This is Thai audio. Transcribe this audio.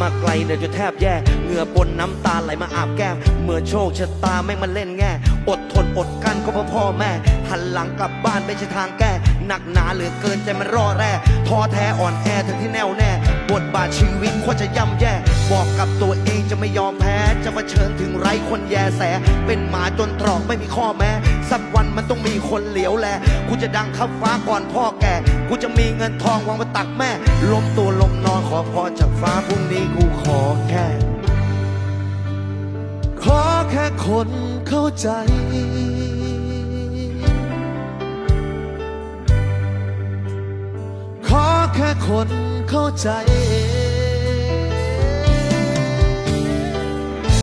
มาไกลเนี่ยจะแทบแย่เหงื่อปนน้ำตาไหลมาอาบแก้มเมื่อโชคชะตาไม่มาเล่นแง่ อดทนอดกั้นก็เพราะพ่อแม่ หันหลังกลับบ้านไม่ใช่ทางแก้ หนักหนาเหลือเกินใจมันร่อแร่ท้อแท้อ่อนแอทั้งที่แน่วแน่ บทบาทชีวิตโคตรจะย่ำแย่ บอกกับตัว ไม่ยอมแพ้ จะมาเชิญถึงไร้คนแยแส เป็นหมาจนตรอกไม่มีข้อแม้ สักวันมันต้องมีคนเหลียวแล กูจะดังขับฟ้าก่อนพ่อแก่ กูจะมีเงินทองวางมาตักแม่ล้มตัวลมนอนขอพรจากฟ้าพรุ่งนี้กูขอแค่ ขอแค่คนเข้าใจขอแค่คนเข้าใจ